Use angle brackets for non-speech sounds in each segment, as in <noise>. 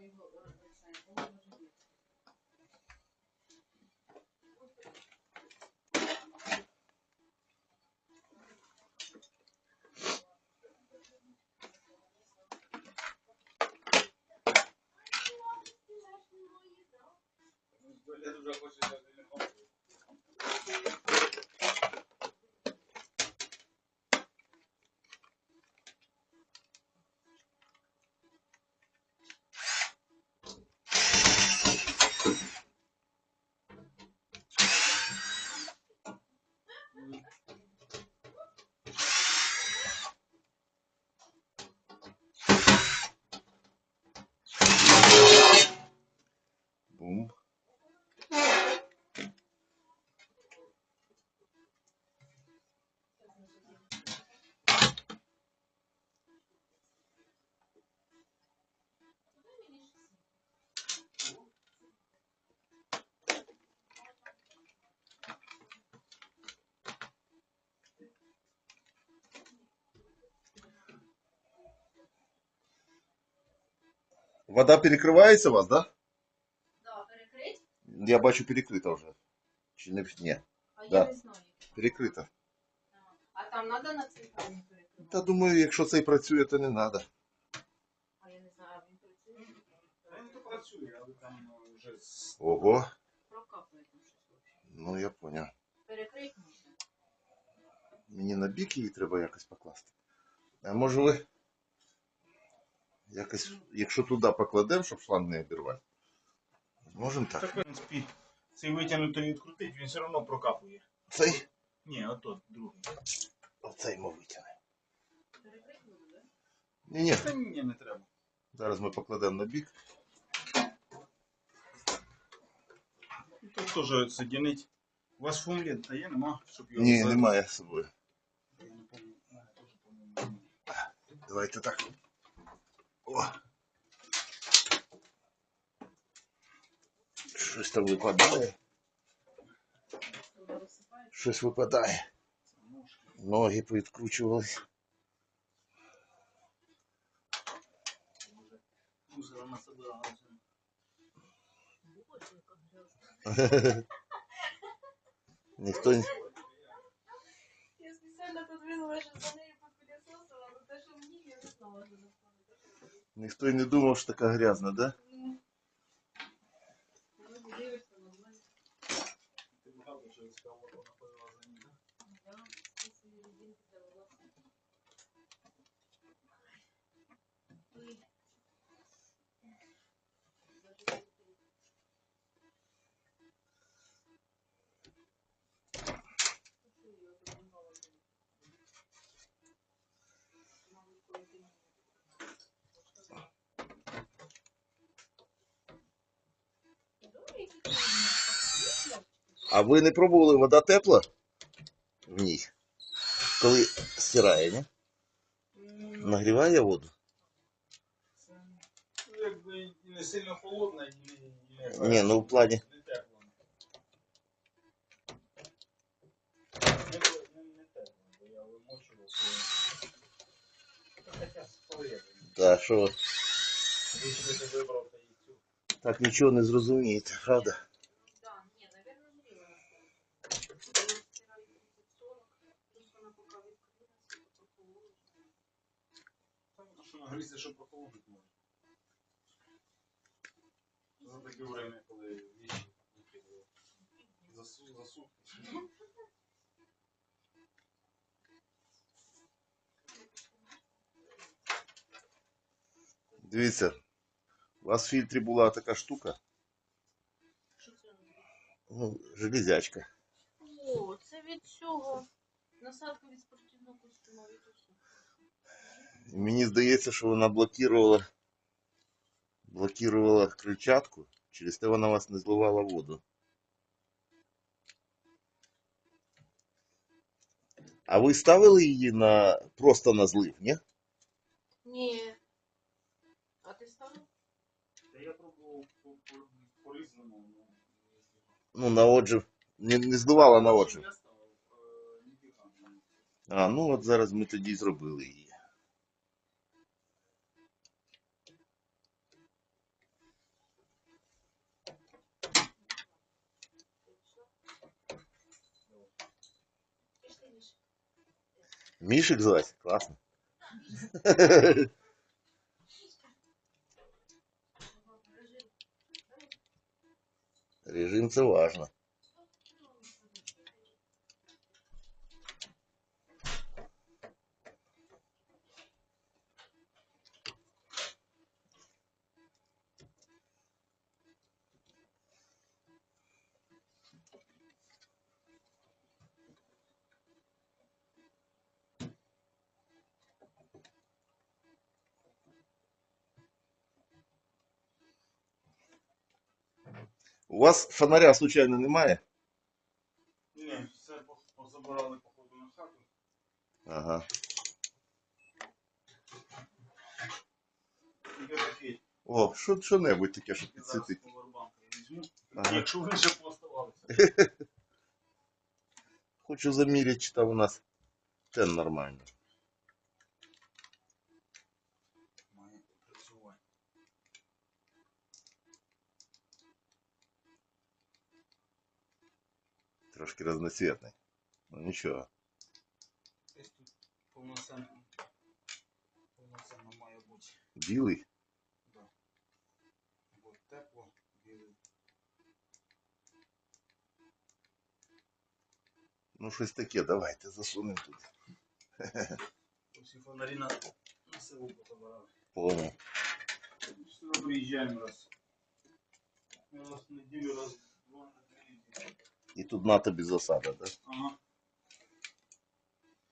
там його е, це, по-моєму, вже є. Бум. Вода перекривається у вас, да? Да, перекрить? Я бачу перекрита вже. Чи не ні, А Да. я не знаю. перекрита. А там треба на центральній перекривати? Та думаю, якщо цей працює, то не треба. А я не знаю, він працює. Він то працює, але там е, вже з- Ого, Прокапує там щось. вообще. ну я поняв. Перекрить можна? Мені на бік її треба якось покласти. А може ви якось, якщо туди покладемо, щоб шланг не обірвати. Можемо так, так? в принципі, цей витягнутий відкрутить, він все одно прокапує. Цей? Ні, ото другий. Оцей ми витягнемо. Перекрить буде, Ні, ні. Та ні, не треба. Зараз ми покладемо на бік. Тут теж соединить. У вас фумлет є, нема, щоб його Ні, за- немає з собою. Я не О. Щось там випадає. Туди розсипаєш. Щось випадає. Це ножки. Ноги повідкручувались. Може, мусора насобирала. Боже, яка грязна. Ніхто не- Я спеціально подвинула, що за нею попилісосила, але те, що мені, я не знала, що насправді. ніхто й не думав, що така грязна, да? Ну, ну, А ви не пробували вода тепла? В ній. Коли стирає, ні? Нагріває воду? Ну, якби і не сильно холодна, і не, і не Ні, ну в плані. Не тепло. Не, не, не тепло, бо я вимочував. то- Та Хоча спалив. Так, що ви Якщо ти вибрав, то і цю. так нічого не зрозумієте, правда? Там, а що нагрізти, що прохолодити може. За таке время, коли віщі викидали. Засу, засу. Дивіться, у вас в фільтрі була така штука, Що це? ну, железячка. О, це від цього. Насадка від спортивного костюма від усього. І Мені здається, що вона блокувала, блокувала крильчатку, через те вона у вас не зливала воду. А ви ставили її на просто на злив, ні? Ні. А ти ставив? Та я пробував по- по- по-різному. ну, Ну, на отже, не, не зливала на отже. Я ставив, е, ніфіга не. А, ну от зараз ми тоді й зробили її. Мішик звать? Класно. Режим важно. У вас фонаря случайно немає? Ні, все по- позабирали походу на хату. Ага. Тільки такий. О, що, що-небудь таке, що Я зараз підсвітить. повербанку візьму. Ага. Якщо вони ще поставалися. <laughs> Хочу заміряти, чи там у нас тен нормально. Трошки разноцветний. Ну нічого. Десь тут <laughs> повноценно. Повноценно має бути. Білий. Да. Бо тепло, білий. Ну, щось таке, давайте засунемо тут. Усі фонарі на, на село позабирали. Понял. Сюди приїжджаємо раз. Ми раз в неділю, раз в два на три неділі. І тут на тобі засада, да? Ага.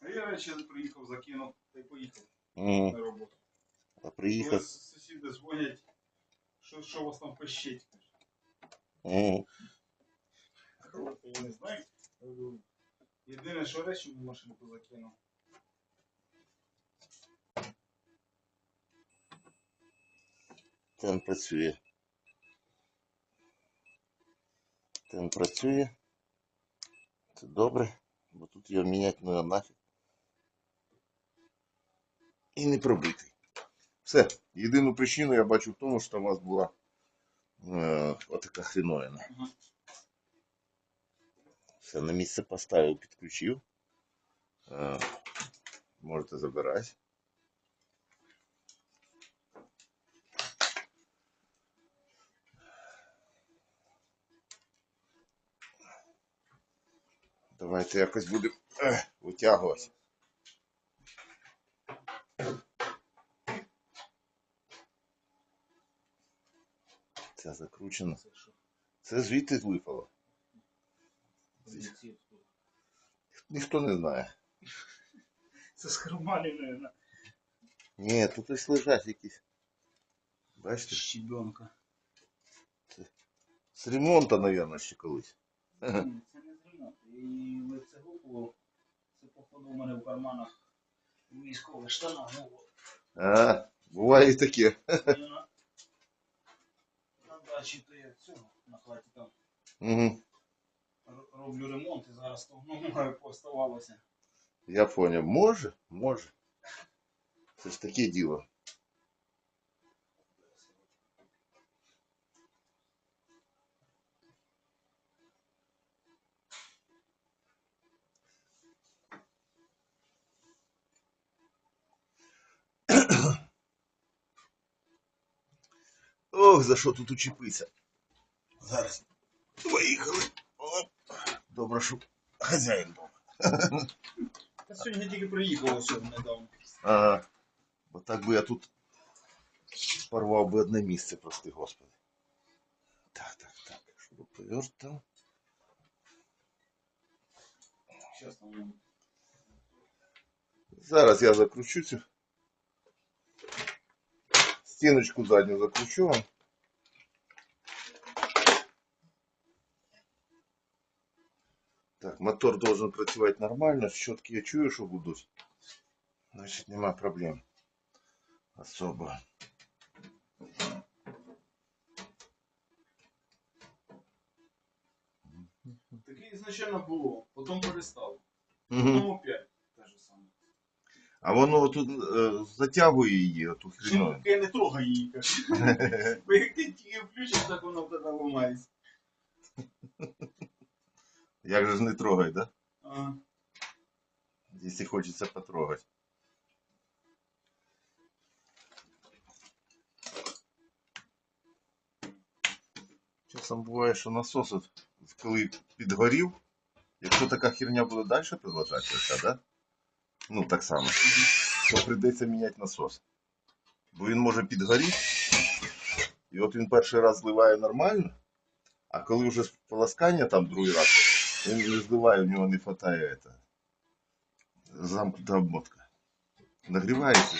А я речі приїхав, закинув та й поїхав Угу. на роботу. А Коли приїхав. сусіди дзвонять, що, що у вас там пищить? Угу. Я не знаю. Я говорю, Єдине, що речі в машинку закинув. Тен працює. Тен працює. Це добре, бо тут його міняти ну нафіг. І не пробитий. Все. Єдину причину я бачу в тому, що у вас була е, отака хріновина. Ага. Все, на місце поставив, підключив. Е, можете забирати. Давайте якось будемо е, витягувати. Це закручено. Це що? Це звідти випало. Це, Ніхто не знає. це з карманів, наверное. Ні, тут ось лежать якісь. Бачите? Щебенка. З ремонту, мабуть, ще колись. Ні, Це не І лицегу було. Це походу у мене в карманах військових штанах. Ну, от. А, буває і таке. Я на, на дачі то я цього на хаті там Угу. р- роблю ремонт і зараз то ну, поставалося. Я поняв. Може? Може. Це ж таке діло. Ох, за що тут учепитися. Зараз. Поїхали. Оп. Добре, що хазяїн був. Та сьогодні тільки приїхало сьогодні недавно. Ага. Бо так би я тут порвав би одне місце, прости господи. Так, так, так. Щоб повертав. Зараз там Зараз я закручу цю. Стіночку задню закручу вам. Так, мотор должен працювати нормально. Щотки я чую, що будуть. Значить, нема проблем. Особо. Таке ізначально було, потім перестав. Угу. Потім опять те ж саме. А воно тут е, затягує її, оту хріновину. Жінка не трогай її, каже. Бо як <laughs> ти тільки включиш, так воно в тебе ламається. Як же ж не трогай, да? Ага. если хочется потрогать. Часом буває, що насос, от, коли підгорів, якщо така херня буде далі продовжатися, да? ну так само, то прийдеться міняти насос. Бо він може підгоріти, і от він перший раз зливає нормально, а коли вже полоскання там другий раз, він не зливає, у нього не вистачає это, замкнута обмотка. Нагрівається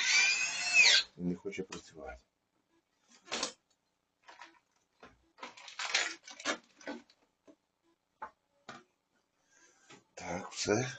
і не хоче працювати. Так, все.